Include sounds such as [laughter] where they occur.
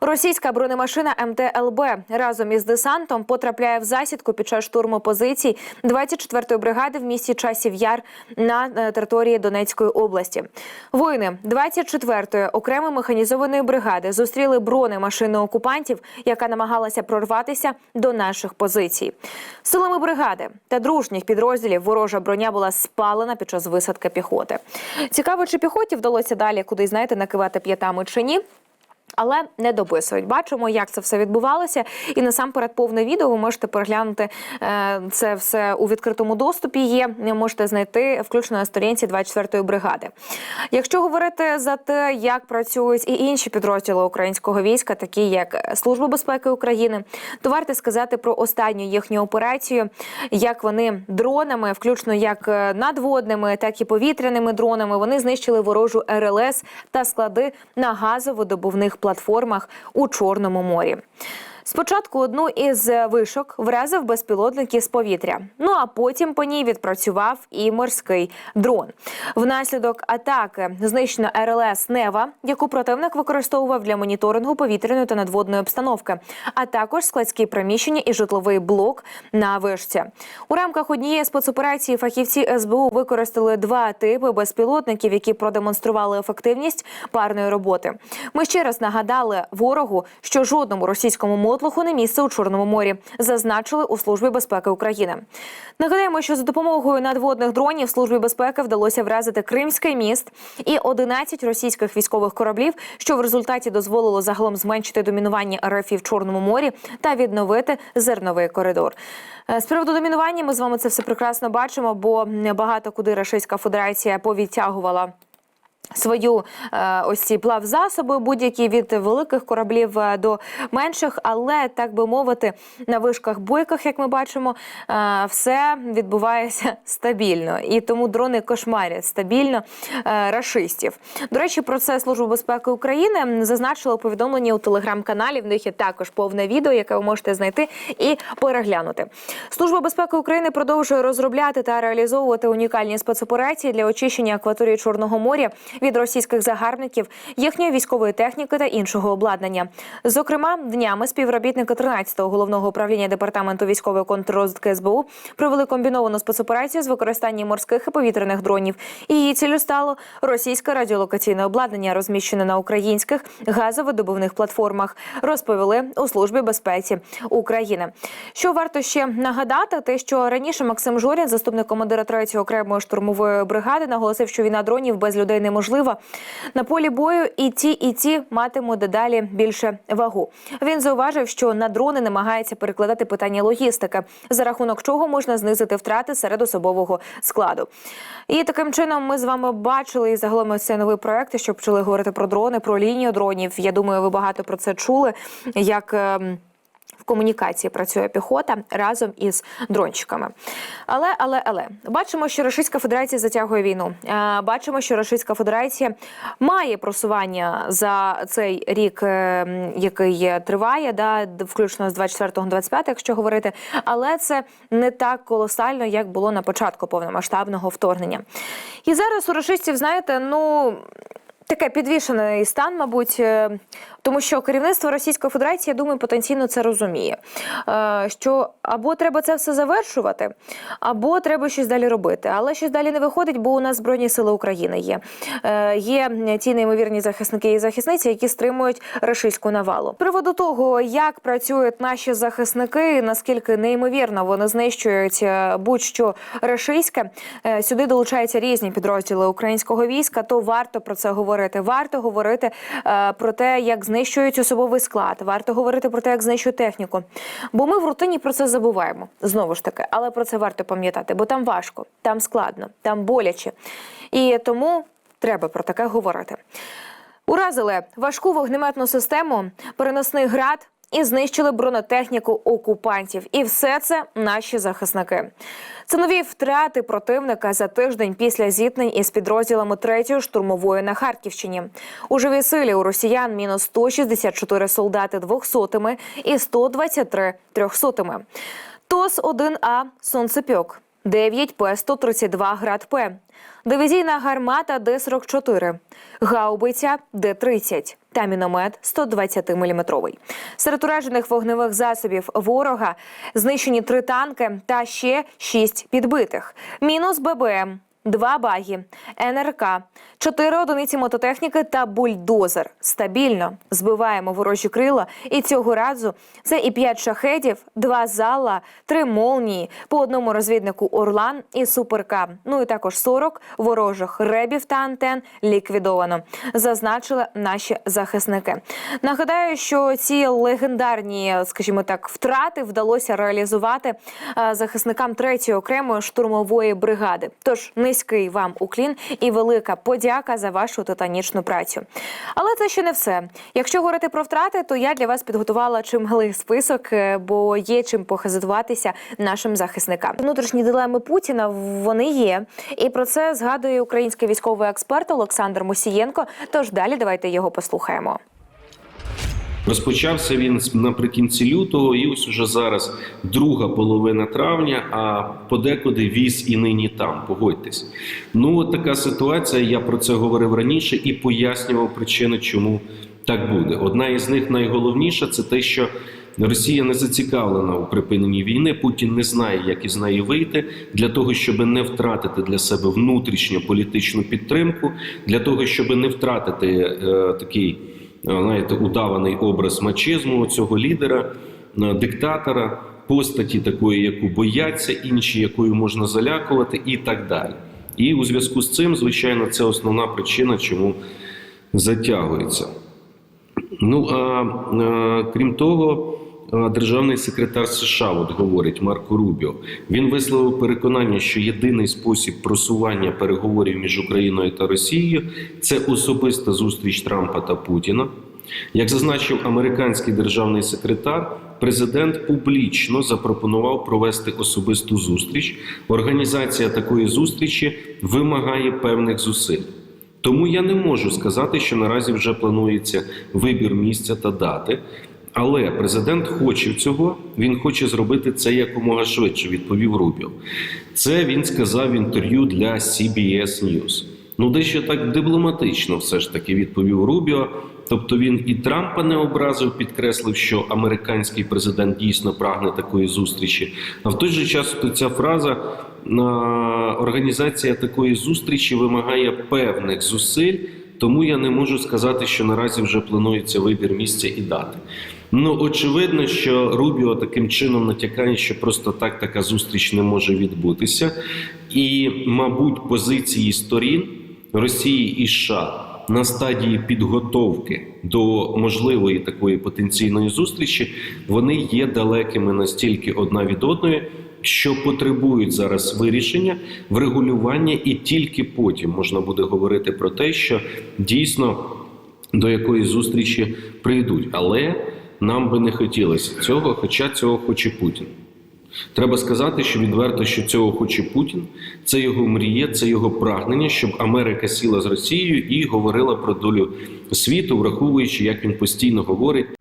Російська бронемашина МТЛБ разом із десантом потрапляє в засідку під час штурму позицій 24-ї бригади в місті Часів Яр на е, території Донецької області. Воїни 24-ї окремої механізованої бригади зустріли бронемашину окупантів, яка намагалася прорватися до наших позицій. Силами бригади та дружніх підрозділів ворожа броня була спалена під час висадки піхоти. Цікаво, чи піхоті вдалося далі куди знаєте накивати п'ятами чи ні. Але не дописують. Бачимо, як це все відбувалося. І насамперед повне відео ви можете переглянути е, це все у відкритому доступі. Є можете знайти включно на сторінці 24-ї бригади. Якщо говорити за те, як працюють і інші підрозділи українського війська, такі як Служба безпеки України, то варто сказати про останню їхню операцію, як вони дронами, включно як е, надводними, так і повітряними дронами, вони знищили ворожу РЛС та склади на газовидобувних платформах у Чорному морі. Спочатку одну із вишок вразив безпілотники з повітря. Ну а потім по ній відпрацював і морський дрон. Внаслідок атаки знищено РЛС Нева, яку противник використовував для моніторингу повітряної та надводної обстановки, а також складські приміщення і житловий блок на вишці. У рамках однієї спецоперації фахівці СБУ використали два типи безпілотників, які продемонстрували ефективність парної роботи. Ми ще раз нагадали ворогу, що жодному російському мотлуху не місце у Чорному морі, зазначили у службі безпеки України. Нагадаємо, що за допомогою надводних дронів службі безпеки вдалося вразити Кримський міст і 11 російських військових кораблів, що в результаті дозволило загалом зменшити домінування РФ в Чорному морі та відновити зерновий коридор. Е, З приводу домінування ми з вами це все прекрасно бачимо, бо багато куди Російська Федерація повідтягувала. Свою е, ось ці плавзасоби, будь-які від великих кораблів е, до менших, але так би мовити, на вишках бойках, як ми бачимо, е, все відбувається [laughs] стабільно, і тому дрони кошмарять стабільно рашистів. До речі, про це служба безпеки України зазначила у повідомленні у телеграм-каналі. В них є також повне відео, яке ви можете знайти і переглянути. Служба безпеки України продовжує розробляти та реалізовувати унікальні спецоперації для очищення акваторії Чорного моря від російських загарбників, їхньої військової техніки та іншого обладнання. Зокрема, днями співробітники 13-го головного управління департаменту військової контррозвідки СБУ провели комбіновану спецоперацію з використанням морських і повітряних дронів. Її цілю стало російське радіолокаційне обладнання, розміщене на українських газовидобувних платформах. Розповіли у службі безпеці України. Що варто ще нагадати, те, що раніше Максим Жорін, заступник командира 3-ї окремої штурмової бригади, наголосив, що війна дронів без людей неможлива. На полі бою і ті, і ті матимуть дедалі більше вагу. Він зауважив, що на дрони намагається перекладати питання логістики, за рахунок чого можна знизити втрати серед особового складу. І таким чином ми з вами бачили і загалом ось цей новий проект, що почали говорити про дрони, про лінію дронів. Я думаю, ви багато про це чули. Як ем, в комунікації працює піхота разом із дрончиками. Але, але, але бачимо, що Російська Федерація затягує війну. Е, Бачимо, що Російська Федерація має просування за цей рік, е, який триває, да, включно з 24-25, якщо говорити. Але це не так колосально, як було на початку повномасштабного вторгнення. І зараз у рашистів, знаєте, ну. Таке підвішений стан, мабуть, е, тому що керівництво Російської Федерації, я думаю, потенційно це розуміє. Е, Що або треба це все завершувати, або треба щось далі робити. Але щось далі не виходить, бо у нас Збройні Сили України є. Е, Є ті неймовірні захисники і захисниці, які стримують рашистську навалу. Приводу того, як працюють наші захисники, наскільки неймовірно вони знищують будь-що рашистське, сюди долучаються різні підрозділи українського війська, то варто про це говорити. Варто говорити е, про те, як знищують особовий склад. Варто говорити про те, як знищують техніку. Бо ми в рутині про це забуваємо знову ж таки, але про це варто пам'ятати, бо там важко, там складно, там боляче. І тому треба про таке говорити. Уразили важку вогнеметну систему, переносний град і знищили бронетехніку окупантів. І все це наші захисники. Це нові втрати противника за тиждень після зіткнень із підрозділами 3-ї штурмової на Харківщині. У живій силі у росіян мінус 164 солдати двохсотими і 123 трьохсотими. ТОС 1А Сонцепьок. 9 П-132 «Град-П», дивізійна гармата Д-44, гаубиця Д-30, та міномет 120-мм. Серед уражених вогневих засобів ворога знищені три танки та ще шість підбитих. Мінус ББМ. Два багі, НРК, чотири одиниці мототехніки та бульдозер. Стабільно збиваємо ворожі крила. І цього разу це і п'ять шахедів, два зала, три молнії, по одному розвіднику Орлан і Суперка. Ну і також 40 ворожих ребів та антен ліквідовано. Зазначили наші захисники. Нагадаю, що ці легендарні, скажімо так, втрати вдалося реалізувати е, захисникам третьої окремої штурмової бригади. Тож низький вам уклін і велика подяка за вашу титанічну працю. Але це ще не все. Якщо говорити про втрати, то я для вас підготувала чималий список, е, бо є чим похизуватися нашим захисникам. Внутрішні дилеми Путіна вони є, і про це згадує український військовий експерт Олександр Мусієнко. Тож далі давайте його послухаємо. Розпочався він наприкінці лютого, і ось уже зараз друга половина травня. А подекуди віз і нині там. Погодьтесь. Ну от така ситуація. Я про це говорив раніше і пояснював причини, чому так буде. Одна із них найголовніша це те, що Росія не зацікавлена у припиненні війни. Путін не знає, як із неї вийти для того, щоб не втратити для себе внутрішню політичну підтримку, для того, щоб не втратити е, такий знаєте, удаваний образ мачизму цього лідера, е, диктатора, постаті такої, яку бояться, інші, якою можна залякувати, і так далі. І у зв'язку з цим, звичайно, це основна причина, чому затягується. Ну а е, крім того, е, державний секретар США от говорить Марко Рубіо. Він висловив переконання, що єдиний спосіб просування переговорів між Україною та Росією це особиста зустріч Трампа та Путіна. Як зазначив американський державний секретар, президент публічно запропонував провести особисту зустріч. Організація такої зустрічі вимагає певних зусиль. Тому я не можу сказати, що наразі вже планується вибір місця та дати. Але президент хоче цього, він хоче зробити це якомога швидше, відповів Рубіо. Це він сказав в інтерв'ю для CBS News. Ну, дещо так дипломатично все ж таки відповів Рубіо. Тобто він і Трампа не образив, підкреслив, що американський президент дійсно прагне такої зустрічі. А в той же час ця фраза організація такої зустрічі вимагає певних зусиль, тому я не можу сказати, що наразі вже планується вибір місця і дати. Ну очевидно, що Рубіо таким чином натякає, що просто так така зустріч не може відбутися, і, мабуть, позиції сторін Росії і США на стадії підготовки до можливої такої потенційної зустрічі, вони є далекими настільки одна від одної, що потребують зараз вирішення, врегулювання, і тільки потім можна буде говорити про те, що дійсно до якої зустрічі прийдуть. Але нам би не хотілося цього, хоча цього хоче Путін. Треба сказати, що відверто, що цього хоче Путін, це його мрія, це його прагнення, щоб Америка сіла з Росією і говорила про долю світу, враховуючи, як він постійно говорить.